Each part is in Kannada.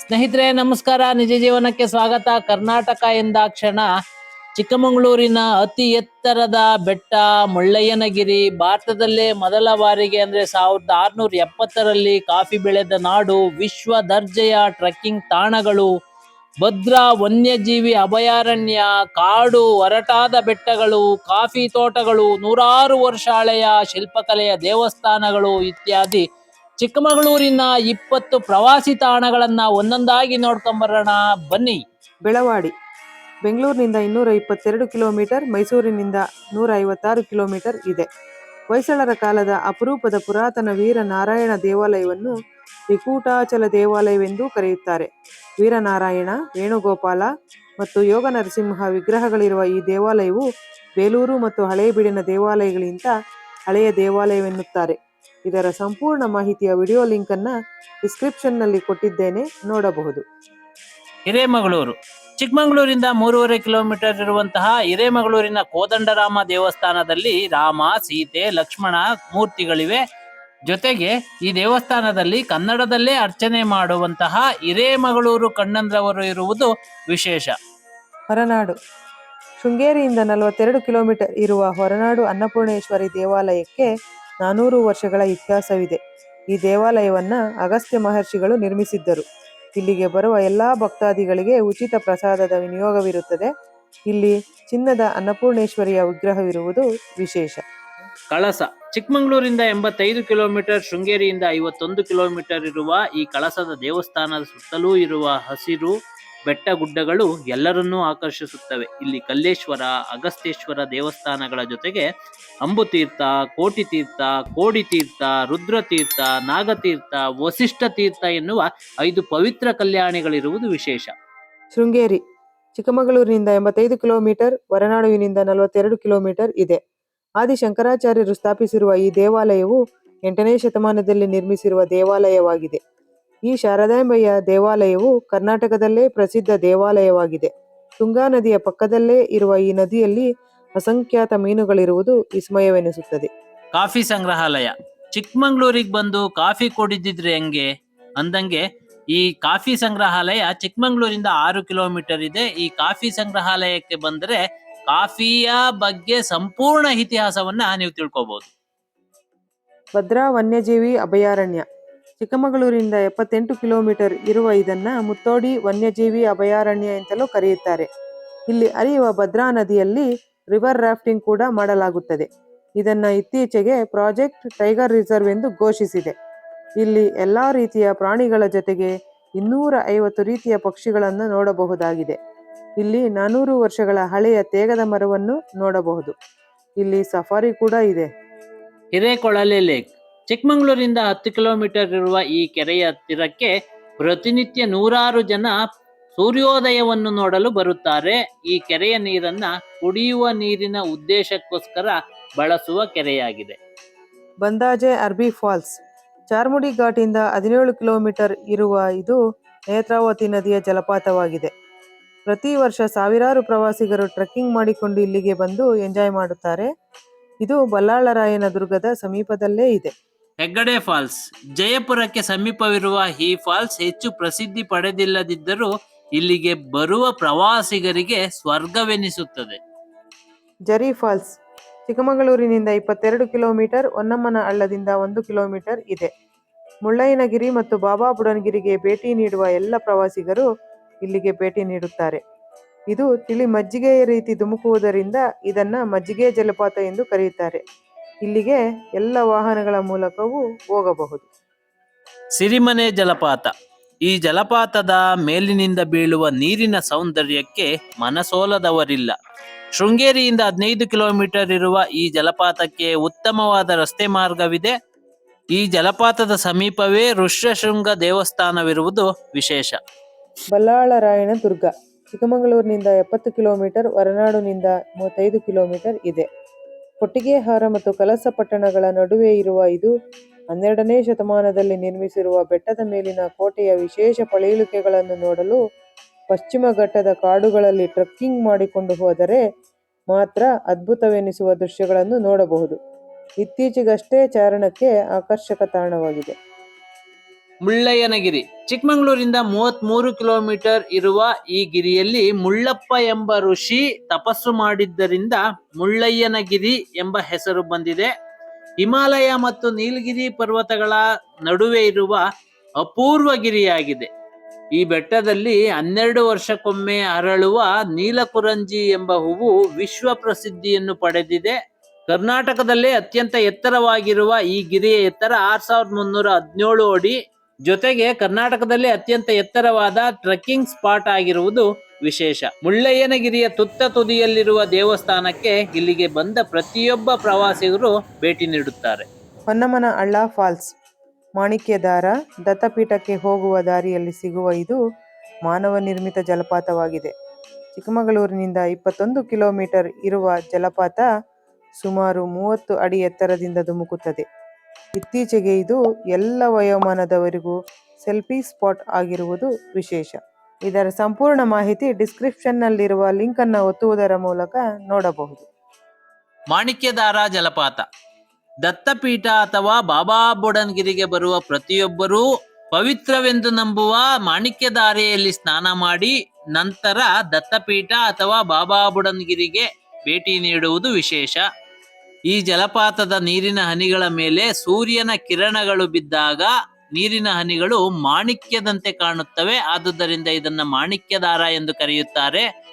ಸ್ನೇಹಿತರೆ, ನಮಸ್ಕಾರ. ನಿಜ ಜೀವನಕ್ಕೆ ಸ್ವಾಗತ. ಕರ್ನಾಟಕ ಎಂದಾಕ್ಷಣ. ಚಿಕ್ಕಮಗಳೂರಿನ ಅತಿ ಎತ್ತರದ ಬೆಟ್ಟ ಮುಳ್ಳಯ್ಯನಗಿರಿ, ಭಾರತದಲ್ಲೇ ಮೊದಲ ಬಾರಿಗೆ ಅಂದ್ರೆ ಸಾವಿರದ ಆರ್ನೂರ ಎಪ್ಪತ್ತರಲ್ಲಿ ಕಾಫಿ ಬೆಳೆದ ನಾಡು, ವಿಶ್ವ ದರ್ಜೆಯ ಟ್ರೆಕ್ಕಿಂಗ್ ತಾಣಗಳು, ಭದ್ರಾ ವನ್ಯಜೀವಿ ಅಭಯಾರಣ್ಯ, ಕಾಡು ಒರಟಾದ ಬೆಟ್ಟಗಳು, ಕಾಫಿ ತೋಟಗಳು, ನೂರಾರು ವರ್ಷ ಹಳೆಯ ಶಿಲ್ಪಕಲೆಯ ದೇವಸ್ಥಾನಗಳು ಇತ್ಯಾದಿ. ಚಿಕ್ಕಮಗಳೂರಿನ ಇಪ್ಪತ್ತು ಪ್ರವಾಸಿ ತಾಣಗಳನ್ನ ಒಂದೊಂದಾಗಿ ನೋಡ್ಕೊಂಬರೋಣ. ಬನ್ನಿ. ಬೆಳವಾಡಿ. ಬೆಂಗಳೂರಿನಿಂದ ಇನ್ನೂರ ಇಪ್ಪತ್ತೆರಡು ಕಿಲೋಮೀಟರ್, ಮೈಸೂರಿನಿಂದ ನೂರ ಐವತ್ತಾರು ಕಿಲೋಮೀಟರ್ ಇದೆ. ಹೊಯ್ಸಳರ ಕಾಲದ ಅಪರೂಪದ ಪುರಾತನ ವೀರನಾರಾಯಣ ದೇವಾಲಯವನ್ನು ತ್ರಿಕೂಟಾಚಲ ದೇವಾಲಯವೆಂದು ಕರೆಯುತ್ತಾರೆ. ವೀರನಾರಾಯಣ, ವೇಣುಗೋಪಾಲ ಮತ್ತು ಯೋಗ ನರಸಿಂಹ ವಿಗ್ರಹಗಳಿರುವ ಈ ದೇವಾಲಯವು ಬೇಲೂರು ಮತ್ತು ಹಳೇಬೀಡಿನ ದೇವಾಲಯಗಳಿಗಿಂತ ಹಳೆಯ ದೇವಾಲಯವೆನ್ನುತ್ತಾರೆ. ಇದರ ಸಂಪೂರ್ಣ ಮಾಹಿತಿಯ ವಿಡಿಯೋ ಲಿಂಕ್ ಅನ್ನ ಡಿಸ್ಕ್ರಿಪ್ಷನ್ನಲ್ಲಿ ಕೊಟ್ಟಿದ್ದೇನೆ ನೋಡಬಹುದು. ಹಿರೇಮಗಳೂರು. ಚಿಕ್ಕಮಗಳೂರಿಂದ ಮೂರುವರೆ ಕಿಲೋಮೀಟರ್ ಇರುವಂತಹ ಹಿರೇಮಗಳೂರಿನ ಕೋದಂಡರಾಮ ದೇವಸ್ಥಾನದಲ್ಲಿ ರಾಮ ಸೀತೆ ಲಕ್ಷ್ಮಣ ಮೂರ್ತಿಗಳಿವೆ. ಜೊತೆಗೆ ಈ ದೇವಸ್ಥಾನದಲ್ಲಿ ಕನ್ನಡದಲ್ಲೇ ಅರ್ಚನೆ ಮಾಡುವಂತಹ ಹಿರೇಮಗಳೂರು ಕಣ್ಣಂದ್ರವರು ಇರುವುದು ವಿಶೇಷ. ಹೊರನಾಡು. ಶೃಂಗೇರಿಯಿಂದ ನಲವತ್ತೆರಡು ಕಿಲೋಮೀಟರ್ ಇರುವ ಹೊರನಾಡು ಅನ್ನಪೂರ್ಣೇಶ್ವರಿ ದೇವಾಲಯಕ್ಕೆ ನಾನೂರು ವರ್ಷಗಳ ಇತಿಹಾಸವಿದೆ. ಈ ದೇವಾಲಯವನ್ನ ಅಗಸ್ತ್ಯ ಮಹರ್ಷಿಗಳು ನಿರ್ಮಿಸಿದ್ದರು. ಇಲ್ಲಿಗೆ ಬರುವ ಎಲ್ಲ ಭಕ್ತಾದಿಗಳಿಗೆ ಉಚಿತ ಪ್ರಸಾದದ ವಿನಿಯೋಗವಿರುತ್ತದೆ. ಇಲ್ಲಿ ಚಿನ್ನದ ಅನ್ನಪೂರ್ಣೇಶ್ವರಿಯ ವಿಗ್ರಹವಿರುವುದು ವಿಶೇಷ. ಕಳಸ. ಚಿಕ್ಕಮಗಳೂರಿಂದ ಎಂಬತ್ತೈದು ಕಿಲೋಮೀಟರ್, ಶೃಂಗೇರಿಯಿಂದ ಐವತ್ತೊಂದು ಕಿಲೋಮೀಟರ್ ಇರುವ ಈ ಕಳಸದ ದೇವಸ್ಥಾನದ ಸುತ್ತಲೂ ಇರುವ ಹಸಿರು ಬೆಟ್ಟ ಗುಡ್ಡಗಳು ಎಲ್ಲರನ್ನೂ ಆಕರ್ಷಿಸುತ್ತವೆ. ಇಲ್ಲಿ ಕಲ್ಲೇಶ್ವರ ಅಗಸ್ತೇಶ್ವರ ದೇವಸ್ಥಾನಗಳ ಜೊತೆಗೆ ಅಂಬುತೀರ್ಥ ಕೋಟಿ ತೀರ್ಥ ಕೋಡಿ ತೀರ್ಥ ರುದ್ರತೀರ್ಥ, ನಾಗತೀರ್ಥ ವಸಿಷ್ಠ ತೀರ್ಥ ಎನ್ನುವ ಐದು ಪವಿತ್ರ ಕಲ್ಯಾಣಿಗಳಿರುವುದು ವಿಶೇಷ. ಶೃಂಗೇರಿ ಚಿಕ್ಕಮಗಳೂರಿನಿಂದ ಎಂಬತ್ತೈದು ಕಿಲೋಮೀಟರ್ ಹೊರನಾಡುವಿನಿಂದ ನಲವತ್ತೆರಡು ಕಿಲೋಮೀಟರ್ ಇದೆ. ಆದಿ ಶಂಕರಾಚಾರ್ಯರು ಸ್ಥಾಪಿಸಿರುವ ಈ ದೇವಾಲಯವು ಎಂಟನೇ ಶತಮಾನದಲ್ಲಿ ನಿರ್ಮಿಸಿರುವ ದೇವಾಲಯವಾಗಿದೆ. ಈ ಶಾರದಾಂಬೆಯ ದೇವಾಲಯವು ಕರ್ನಾಟಕದಲ್ಲೇ ಪ್ರಸಿದ್ಧ ದೇವಾಲಯವಾಗಿದೆ. ತುಂಗಾ ನದಿಯ ಪಕ್ಕದಲ್ಲೇ ಇರುವ ಈ ನದಿಯಲ್ಲಿ ಅಸಂಖ್ಯಾತ ಮೀನುಗಳಿರುವುದು ವಿಸ್ಮಯವೆನಿಸುತ್ತದೆ. ಕಾಫಿ ಸಂಗ್ರಹಾಲಯ. ಚಿಕ್ಕಮಂಗ್ಳೂರಿಗೆ ಬಂದು ಕಾಫಿ ಕುಡಿದಿದ್ರೆ ಹೆಂಗೆ? ಅಂದಂಗೆ ಈ ಕಾಫಿ ಸಂಗ್ರಹಾಲಯ ಚಿಕ್ಕಮಂಗ್ಳೂರಿಂದ ಆರು ಕಿಲೋಮೀಟರ್ ಇದೆ. ಈ ಕಾಫಿ ಸಂಗ್ರಹಾಲಯಕ್ಕೆ ಬಂದರೆ ಕಾಫಿಯ ಬಗ್ಗೆ ಸಂಪೂರ್ಣ ಇತಿಹಾಸವನ್ನ ನೀವು ತಿಳ್ಕೊಬಹುದು ಭದ್ರಾ ವನ್ಯಜೀವಿ ಅಭಯಾರಣ್ಯ. ಚಿಕ್ಕಮಗಳೂರಿನಿಂದ ಎಪ್ಪತ್ತೆಂಟು ಕಿಲೋಮೀಟರ್ ಇರುವ ಇದನ್ನ ಮುತ್ತೋಡಿ ವನ್ಯಜೀವಿ ಅಭಯಾರಣ್ಯ ಎಂತಲೂ ಕರೆಯುತ್ತಾರೆ. ಇಲ್ಲಿ ಅರಿಯುವ ಭದ್ರಾ ನದಿಯಲ್ಲಿ ರಿವರ್ ರಾಫ್ಟಿಂಗ್ ಕೂಡ ಮಾಡಲಾಗುತ್ತದೆ. ಇದನ್ನ ಇತ್ತೀಚೆಗೆ ಪ್ರಾಜೆಕ್ಟ್ ಟೈಗರ್ ರಿಸರ್ವ್ ಎಂದು ಘೋಷಿಸಿದೆ. ಇಲ್ಲಿ ಎಲ್ಲಾ ರೀತಿಯ ಪ್ರಾಣಿಗಳ ಜೊತೆಗೆ ಇನ್ನೂರ ಐವತ್ತು ರೀತಿಯ ಪಕ್ಷಿಗಳನ್ನು ನೋಡಬಹುದಾಗಿದೆ. ಇಲ್ಲಿ ನಾನೂರು ವರ್ಷಗಳ ಹಳೆಯ ತೇಗದ ಮರವನ್ನು ನೋಡಬಹುದು. ಇಲ್ಲಿ ಸಫಾರಿ ಕೂಡ ಇದೆ. ಹಿರೇಕೊಳಲೆ ಲೇಕ್. ಚಿಕ್ಕಮಂಗ್ಳೂರಿಂದ ಹತ್ತು ಕಿಲೋಮೀಟರ್ ಇರುವ ಈ ಕೆರೆಯ ಹತ್ತಿರಕ್ಕೆ ಪ್ರತಿನಿತ್ಯ ನೂರಾರು ಜನ ಸೂರ್ಯೋದಯವನ್ನು ನೋಡಲು ಬರುತ್ತಾರೆ. ಈ ಕೆರೆಯ ನೀರನ್ನ ಕುಡಿಯುವ ನೀರಿನ ಉದ್ದೇಶಕ್ಕೋಸ್ಕರ ಬಳಸುವ ಕೆರೆಯಾಗಿದೆ. ಬಂದಾಜೆ ಅರ್ಬಿ ಫಾಲ್ಸ್, ಚಾರ್ಮುಡಿ ಘಾಟಿಂದ ಹದಿನೇಳು ಕಿಲೋಮೀಟರ್ ಇರುವ ಇದು ನೇತ್ರಾವತಿ ನದಿಯ ಜಲಪಾತವಾಗಿದೆ. ಪ್ರತಿ ವರ್ಷ ಸಾವಿರಾರು ಪ್ರವಾಸಿಗರು ಟ್ರೆಕ್ಕಿಂಗ್ ಮಾಡಿಕೊಂಡು ಇಲ್ಲಿಗೆ ಬಂದು ಎಂಜಾಯ್ ಮಾಡುತ್ತಾರೆ. ಇದು ಬಲ್ಲಾಳರಾಯನ ದುರ್ಗದ ಸಮೀಪದಲ್ಲೇ ಇದೆ. ಹೆಗ್ಗಡೆ ಫಾಲ್ಸ್. ಜಯಪುರಕ್ಕೆ ಸಮೀಪವಿರುವ ಈ ಫಾಲ್ಸ್ ಹೆಚ್ಚು ಪ್ರಸಿದ್ಧಿ ಪಡೆದಿಲ್ಲದಿದ್ದರೂ ಇಲ್ಲಿಗೆ ಬರುವ ಪ್ರವಾಸಿಗರಿಗೆ ಸ್ವರ್ಗವೆನಿಸುತ್ತದೆ. ಜರಿ ಫಾಲ್ಸ್. ಚಿಕ್ಕಮಗಳೂರಿನಿಂದ ಇಪ್ಪತ್ತೆರಡು ಕಿಲೋಮೀಟರ್ ಹೊನ್ನಮ್ಮನ ಹಳ್ಳದಿಂದ ಒಂದು ಕಿಲೋಮೀಟರ್ ಇದೆ. ಮುಳ್ಳಯ್ಯನಗಿರಿ ಮತ್ತು ಬಾಬಾ ಬುಡನ್ಗಿರಿಗೆ ಭೇಟಿ ನೀಡುವ ಎಲ್ಲ ಪ್ರವಾಸಿಗರು ಇಲ್ಲಿಗೆ ಭೇಟಿ ನೀಡುತ್ತಾರೆ. ಇದು ತಿಳಿ ಮಜ್ಜಿಗೆಯ ರೀತಿ ಧುಮುಕುವುದರಿಂದ ಇದನ್ನ ಮಜ್ಜಿಗೆ ಜಲಪಾತ ಎಂದು ಕರೆಯುತ್ತಾರೆ. ಇಲ್ಲಿಗೆ ಎಲ್ಲ ವಾಹನಗಳ ಮೂಲಕವೂ ಹೋಗಬಹುದು. ಸಿರಿಮನೆ ಜಲಪಾತ. ಈ ಜಲಪಾತದ ಮೇಲಿನಿಂದ ಬೀಳುವ ನೀರಿನ ಸೌಂದರ್ಯಕ್ಕೆ ಮನಸೋಲದವರಿಲ್ಲ. ಶೃಂಗೇರಿಯಿಂದ ಹದಿನೈದು ಕಿಲೋಮೀಟರ್ ಇರುವ ಈ ಜಲಪಾತಕ್ಕೆ ಉತ್ತಮವಾದ ರಸ್ತೆ ಮಾರ್ಗವಿದೆ. ಈ ಜಲಪಾತದ ಸಮೀಪವೇ ಋಷ್ಯಶೃಂಗ ದೇವಸ್ಥಾನವಿರುವುದು ವಿಶೇಷ. ಬಲ್ಲಾಳರಾಯನ ದುರ್ಗ. ಚಿಕ್ಕಮಗಳೂರಿನಿಂದ ಎಪ್ಪತ್ತು ಕಿಲೋಮೀಟರ್ ಹೊರನಾಡಿನಿಂದ ಮೂವತ್ತೈದು ಕಿಲೋಮೀಟರ್ ಇದೆ. ಕೊಟ್ಟಿಗೆಹಾರ ಮತ್ತು ಕಲಸ ಪಟ್ಟಣಗಳ ನಡುವೆ ಇರುವ ಇದು ಹನ್ನೆರಡನೇ ಶತಮಾನದಲ್ಲಿ ನಿರ್ಮಿಸಿರುವ ಬೆಟ್ಟದ ಮೇಲಿನ ಕೋಟೆಯ ವಿಶೇಷ ಪಳೆಯುಳಿಕೆಗಳನ್ನು ನೋಡಲು ಪಶ್ಚಿಮ ಘಟ್ಟದ ಕಾಡುಗಳಲ್ಲಿ ಟ್ರೆಕ್ಕಿಂಗ್ ಮಾಡಿಕೊಂಡು ಹೋದರೆ ಮಾತ್ರ ಅದ್ಭುತವೆನಿಸುವ ದೃಶ್ಯಗಳನ್ನು ನೋಡಬಹುದು. ಇತ್ತೀಚೆಗಷ್ಟೇ ಚಾರಣಕ್ಕೆ ಆಕರ್ಷಕ ತಾಣವಾಗಿದೆ. ಮುಳ್ಳಯ್ಯನಗಿರಿ. ಚಿಕ್ಕಮಗಳೂರಿಂದ ಮೂವತ್ತ್ ಮೂರು ಕಿಲೋಮೀಟರ್ ಇರುವ ಈ ಗಿರಿಯಲ್ಲಿ ಮುಳ್ಳಪ್ಪ ಎಂಬ ಋಷಿ ತಪಸ್ಸು ಮಾಡಿದ್ದರಿಂದ ಮುಳ್ಳಯ್ಯನಗಿರಿ ಎಂಬ ಹೆಸರು ಬಂದಿದೆ. ಹಿಮಾಲಯ ಮತ್ತು ನೀಲಗಿರಿ ಪರ್ವತಗಳ ನಡುವೆ ಇರುವ ಅಪೂರ್ವ ಗಿರಿಯಾಗಿದೆ. ಈ ಬೆಟ್ಟದಲ್ಲಿ ಹನ್ನೆರಡು ವರ್ಷಕ್ಕೊಮ್ಮೆ ಅರಳುವ ನೀಲಕುರಂಜಿ ಎಂಬ ಹೂವು ವಿಶ್ವ ಪ್ರಸಿದ್ಧಿಯನ್ನು ಪಡೆದಿದೆ. ಕರ್ನಾಟಕದಲ್ಲೇ ಅತ್ಯಂತ ಎತ್ತರವಾಗಿರುವ ಈ ಗಿರಿಯ ಎತ್ತರ ಆರ್ ಸಾವಿರದ ಮುನ್ನೂರ ಹದಿನೇಳು ಅಡಿ ಜೊತೆಗೆ ಕರ್ನಾಟಕದಲ್ಲಿ ಅತ್ಯಂತ ಎತ್ತರವಾದ ಟ್ರೆಕ್ಕಿಂಗ್ ಸ್ಪಾಟ್ ಆಗಿರುವುದು ವಿಶೇಷ. ಮುಳ್ಳಯ್ಯನಗಿರಿಯ ತುತ್ತ ತುದಿಯಲ್ಲಿರುವ ದೇವಸ್ಥಾನಕ್ಕೆ ಇಲ್ಲಿಗೆ ಬಂದ ಪ್ರತಿಯೊಬ್ಬ ಪ್ರವಾಸಿಗರು ಭೇಟಿ ನೀಡುತ್ತಾರೆ. ಹೊನ್ನಮನ ಅಳ್ಳ ಫಾಲ್ಸ್ ಮಾಣಿಕ್ಯದಾರ ದತ್ತಪೀಠಕ್ಕೆ ಹೋಗುವ ದಾರಿಯಲ್ಲಿ ಸಿಗುವ ಇದು ಮಾನವ ನಿರ್ಮಿತ ಜಲಪಾತವಾಗಿದೆ. ಚಿಕ್ಕಮಗಳೂರಿನಿಂದ ಇಪ್ಪತ್ತೊಂದು ಕಿಲೋಮೀಟರ್ ಇರುವ ಜಲಪಾತ ಸುಮಾರು ಮೂವತ್ತು ಅಡಿ ಎತ್ತರದಿಂದ ಧುಮುಕುತ್ತದೆ. ಇತ್ತೀಚೆಗೆ ಇದು ಎಲ್ಲ ವಯೋಮಾನದವರಿಗೂ ಸೆಲ್ಫಿ ಸ್ಪಾಟ್ ಆಗಿರುವುದು ವಿಶೇಷ. ಇದರ ಸಂಪೂರ್ಣ ಮಾಹಿತಿ ಡಿಸ್ಕ್ರಿಪ್ಷನ್ನಲ್ಲಿರುವ ಲಿಂಕ್ ಅನ್ನು ಒತ್ತುವುದರ ಮೂಲಕ ನೋಡಬಹುದು. ಮಾಣಿಕ್ಯಧಾರ ಜಲಪಾತ. ದತ್ತಪೀಠ ಅಥವಾ ಬಾಬಾ ಬುಡನ್ಗಿರಿಗೆ ಬರುವ ಪ್ರತಿಯೊಬ್ಬರೂ ಪವಿತ್ರವೆಂದು ನಂಬುವ ಮಾಣಿಕ್ಯದಾರೆಯಲ್ಲಿ ಸ್ನಾನ ಮಾಡಿ ನಂತರ ದತ್ತಪೀಠ ಅಥವಾ ಬಾಬಾ ಬುಡನ್ಗಿರಿಗೆ ಭೇಟಿ ನೀಡುವುದು ವಿಶೇಷ. ಈ ಜಲಪಾತದ ನೀರಿನ ಹನಿಗಳ ಮೇಲೆ ಸೂರ್ಯನ ಕಿರಣಗಳು ಬಿದ್ದಾಗ ನೀರಿನ ಹನಿಗಳು ಮಾಣಿಕ್ಯದಂತೆ ಕಾಣುತ್ತವೆ. ಆದುದರಿಂದ ಇದನ್ನ ಮಾಣಿಕ್ಯದಾರ ಎಂದು ಕರೆಯುತ್ತಾರೆ.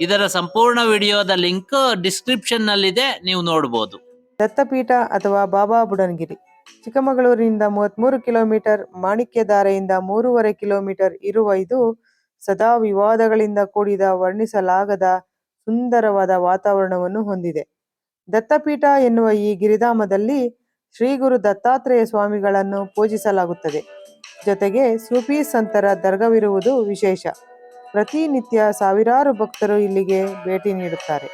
ಇದರ ಸಂಪೂರ್ಣ ವಿಡಿಯೋದ ಲಿಂಕ್ ಡಿಸ್ಕ್ರಿಪ್ಷನ್ ನಲ್ಲಿದೆ ನೀವು ನೋಡಬಹುದು ದತ್ತಪೀಠ ಅಥವಾ ಬಾಬಾ ಬುಡನ್ಗಿರಿ. ಚಿಕ್ಕಮಗಳೂರಿನಿಂದ ಮೂವತ್ಮೂರು ಕಿಲೋಮೀಟರ್, ಮಾಣಿಕ್ಯಧಾರೆಯಿಂದ ಮೂರುವರೆ ಕಿಲೋಮೀಟರ್ ಇರುವ ಇದು ಸದಾ ವಿವಾದಗಳಿಂದ ಕೂಡಿದ, ವರ್ಣಿಸಲಾಗದ, ಸುಂದರವಾದ ವಾತಾವರಣವನ್ನು ಹೊಂದಿದೆ. ದತ್ತಪೀಠ ಎನ್ನುವ ಈ ಗಿರಿಧಾಮದಲ್ಲಿ ಶ್ರೀ ಗುರು ದತ್ತಾತ್ರೇಯ ಸ್ವಾಮಿಗಳನ್ನು ಪೂಜಿಸಲಾಗುತ್ತದೆ. ಜೊತೆಗೆ ಸೂಫಿ ಸಂತರ ದರ್ಗವಿರುವುದು ವಿಶೇಷ. ಪ್ರತಿನಿತ್ಯ ಸಾವಿರಾರು ಭಕ್ತರು ಇಲ್ಲಿಗೆ ಭೇಟಿ ನೀಡುತ್ತಾರೆ.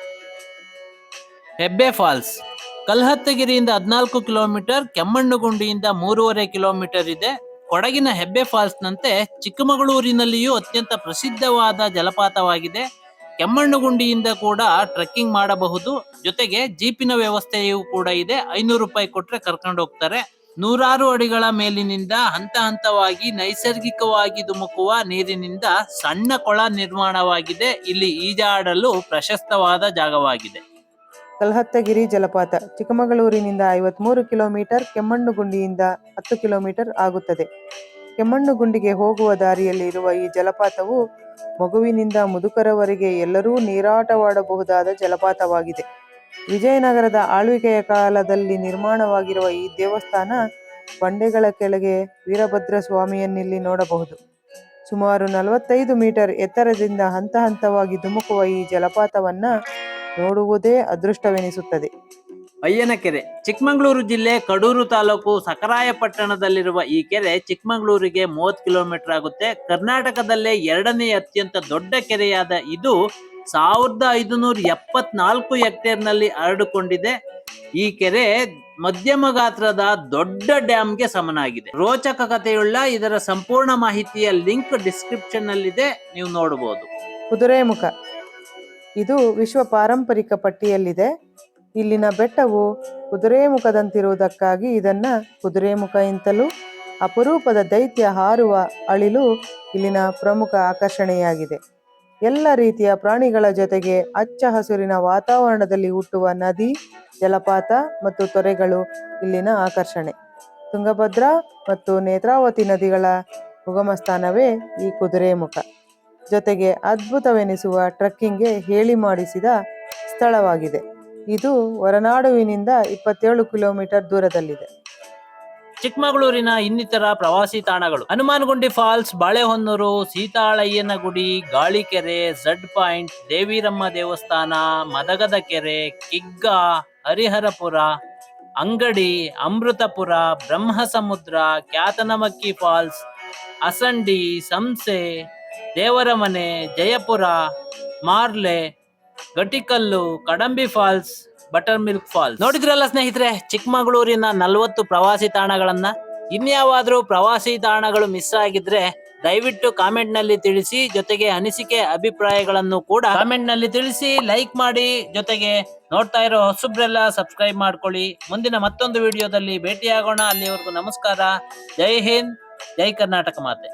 ಹೆಬ್ಬೆ ಫಾಲ್ಸ್. ಕಲ್ಹತ್ತಗಿರಿಯಿಂದ ಹದಿನಾಲ್ಕು ಕಿಲೋಮೀಟರ್, ಕೆಮ್ಮಣ್ಣುಗುಂಡಿಯಿಂದ ಮೂರುವರೆ ಕಿಲೋಮೀಟರ್ ಇದೆ. ಕೊಡಗಿನ ಹೆಬ್ಬೆ ಫಾಲ್ಸ್ ನಂತೆ ಚಿಕ್ಕಮಗಳೂರಿನಲ್ಲಿಯೂ ಅತ್ಯಂತ ಪ್ರಸಿದ್ಧವಾದ ಜಲಪಾತವಾಗಿದೆ. ಕೆಮ್ಮಣ್ಣುಗುಂಡಿಯಿಂದ ಕೂಡ ಟ್ರೆಕ್ಕಿಂಗ್ ಮಾಡಬಹುದು. ಜೊತೆಗೆ ಜೀಪಿನ ವ್ಯವಸ್ಥೆಯೂ ಕೂಡ ಇದೆ. ಐನೂರು ರೂಪಾಯಿ ಕೊಟ್ರೆ ಕರ್ಕೊಂಡು ಹೋಗ್ತಾರೆ. ನೂರಾರು ಅಡಿಗಳ ಮೇಲಿನಿಂದ ಹಂತ ಹಂತವಾಗಿ ನೈಸರ್ಗಿಕವಾಗಿ ಧುಮುಕುವ ನೀರಿನಿಂದ ಸಣ್ಣ ಕೊಳ ನಿರ್ಮಾಣವಾಗಿದೆ. ಇಲ್ಲಿ ಈಜಾಡಲು ಪ್ರಶಸ್ತವಾದ ಜಾಗವಾಗಿದೆ. ಕಲ್ಹತ್ತಗಿರಿ ಜಲಪಾತ, ಚಿಕ್ಕಮಗಳೂರಿನಿಂದ ಐವತ್ಮೂರು ಕಿಲೋಮೀಟರ್, ಕೆಮ್ಮಣ್ಣುಗುಂಡಿಯಿಂದ ಹತ್ತು ಕಿಲೋಮೀಟರ್ ಆಗುತ್ತದೆ. ಕೆಮ್ಮಣ್ಣುಗುಂಡಿಗೆ ಹೋಗುವ ದಾರಿಯಲ್ಲಿ ಇರುವ ಈ ಜಲಪಾತವು ಮಗುವಿನಿಂದ ಮುದುಕರವರೆಗೆ ಎಲ್ಲರೂ ನೀರಾಟವಾಡಬಹುದಾದ ಜಲಪಾತವಾಗಿದೆ. ವಿಜಯನಗರದ ಆಳ್ವಿಕೆಯ ಕಾಲದಲ್ಲಿ ನಿರ್ಮಾಣವಾಗಿರುವ ಈ ದೇವಸ್ಥಾನ ಬಂಡೆಗಳ ಕೆಳಗೆ ವೀರಭದ್ರ ಸ್ವಾಮಿಯನ್ನಿಲ್ಲಿ ನೋಡಬಹುದು. ಸುಮಾರು ನಲವತ್ತೈದು ಮೀಟರ್ ಎತ್ತರದಿಂದ ಹಂತ ಹಂತವಾಗಿ ಧುಮುಕುವ ಈ ಜಲಪಾತವನ್ನ ನೋಡುವುದೇ ಅದೃಷ್ಟವೆನಿಸುತ್ತದೆ. ಅಯ್ಯನ ಕೆರೆ ಚಿಕ್ಕಮಗಳೂರು ಜಿಲ್ಲೆ ಕಡೂರು ತಾಲೂಕು ಸಕರಾಯಪಟ್ಟಣದಲ್ಲಿರುವ ಈ ಕೆರೆ ಚಿಕ್ಕಮಗಳೂರಿಗೆ ಮೂವತ್ತು ಕಿಲೋಮೀಟರ್ ಆಗುತ್ತೆ. ಕರ್ನಾಟಕದಲ್ಲೇ ಎರಡನೇ ಅತ್ಯಂತ ದೊಡ್ಡ ಕೆರೆಯಾದ ಇದು ಸಾವಿರದ ಐದುನೂರ ಎಪ್ಪತ್ನಾಲ್ಕು ಹೆಕ್ಟೇರ್ನಲ್ಲಿ ಹರಡಿಕೊಂಡಿದೆ. ಈ ಕೆರೆ ಮಧ್ಯಮ ಗಾತ್ರದ ದೊಡ್ಡ ಡ್ಯಾಮ್ಗೆ ಸಮನಾಗಿದೆ. ರೋಚಕ ಕಥೆಯುಳ್ಳ ಇದರ ಸಂಪೂರ್ಣ ಮಾಹಿತಿಯ ಲಿಂಕ್ ಡಿಸ್ಕ್ರಿಪ್ಷನ್ ನಲ್ಲಿದೆ ನೀವು ನೋಡಬಹುದು ಕುದುರೆಮುಖ. ಇದು ವಿಶ್ವ ಪಾರಂಪರಿಕ ಪಟ್ಟಿಯಲ್ಲಿದೆ. ಇಲ್ಲಿನ ಬೆಟ್ಟವು ಕುದುರೆಮುಖದಂತಿರುವುದಕ್ಕಾಗಿ ಇದನ್ನ ಕುದುರೆಮುಖ ಎಂತಲೂ ಅಪರೂಪದ ದೈತ್ಯ ಹಾರುವ ಅಳಿಲು ಇಲ್ಲಿನ ಪ್ರಮುಖ ಆಕರ್ಷಣೆಯಾಗಿದೆ. ಎಲ್ಲ ರೀತಿಯ ಪ್ರಾಣಿಗಳ ಜೊತೆಗೆ ಅಚ್ಚ ಹಸುರಿನ ವಾತಾವರಣದಲ್ಲಿ ಹುಟ್ಟುವ ನದಿ, ಜಲಪಾತ ಮತ್ತು ತೊರೆಗಳು ಇಲ್ಲಿನ ಆಕರ್ಷಣೆ. ತುಂಗಭದ್ರಾ ಮತ್ತು ನೇತ್ರಾವತಿ ನದಿಗಳ ಉಗಮ ಸ್ಥಾನವೇ ಈ ಕುದುರೆಮುಖ. ಜೊತೆಗೆ ಅದ್ಭುತವೆನಿಸುವ ಟ್ರಕ್ಕಿಂಗ್ಗೆ ಹೇಳಿ ಮಾಡಿಸಿದ ಸ್ಥಳವಾಗಿದೆ. ಇದು ಹೊರನಾಡುವಿನಿಂದ ಇಪ್ಪತ್ತೇಳು ಕಿಲೋಮೀಟರ್ ದೂರದಲ್ಲಿದೆ. ಚಿಕ್ಕಮಗಳೂರಿನ ಇನ್ನಿತರ ಪ್ರವಾಸಿ ತಾಣಗಳು. ಹನುಮಾನಗುಂಡಿ ಫಾಲ್ಸ್, ಬಾಳೆಹೊನ್ನೂರು ಸೀತಾಳಯ್ಯನ ಗುಡಿ ಗಾಳಿಕೆರೆ, ಝಡ್ ಪಾಯಿಂಟ್, ದೇವಿರಮ್ಮ ದೇವಸ್ಥಾನ ಮದಗದ ಕೆರೆ Kigga, Hariharapura, Angadi, Amruthapura, Brahmasamudra, Kyathanamakki falls, Asandi, Samse, Devaramane, Jayapura, Marle Gatikallu Kadambi falls buttermilk falls. ನೋಡಿದ್ರಲ್ಲ ಸ್ನೇಹಿತರೆ, ಚಿಕ್ಕಮಗಳೂರಿನ ನಲವತ್ತು ಪ್ರವಾಸಿ ತಾಣಗಳನ್ನ? ಇನ್ಯಾವಾದ್ರೂ ಪ್ರವಾಸಿ ತಾಣಗಳು ಮಿಸ್ ಆಗಿದ್ರೆ ದಯವಿಟ್ಟು ಕಾಮೆಂಟ್ನಲ್ಲಿ ತಿಳಿಸಿ, ಜೊತೆಗೆ ಅನಿಸಿಕೆ ಅಭಿಪ್ರಾಯಗಳನ್ನು ಕೂಡ ಕಾಮೆಂಟ್ನಲ್ಲಿ ತಿಳಿಸಿ, ಲೈಕ್ ಮಾಡಿ, ಜೊತೆಗೆ ನೋಡ್ತಾ ಇರೋ ಹೊಸಬ್ರೆಲ್ಲ ಸಬ್ಸ್ಕ್ರೈಬ್ ಮಾಡ್ಕೊಳ್ಳಿ. ಮುಂದಿನ ಮತ್ತೊಂದು ವಿಡಿಯೋದಲ್ಲಿ ಭೇಟಿಯಾಗೋಣ. ಅಲ್ಲಿವರೆಗೂ ನಮಸ್ಕಾರ. ಜೈ ಹಿಂದ್, ಜೈ ಕರ್ನಾಟಕ ಮಾತೆ.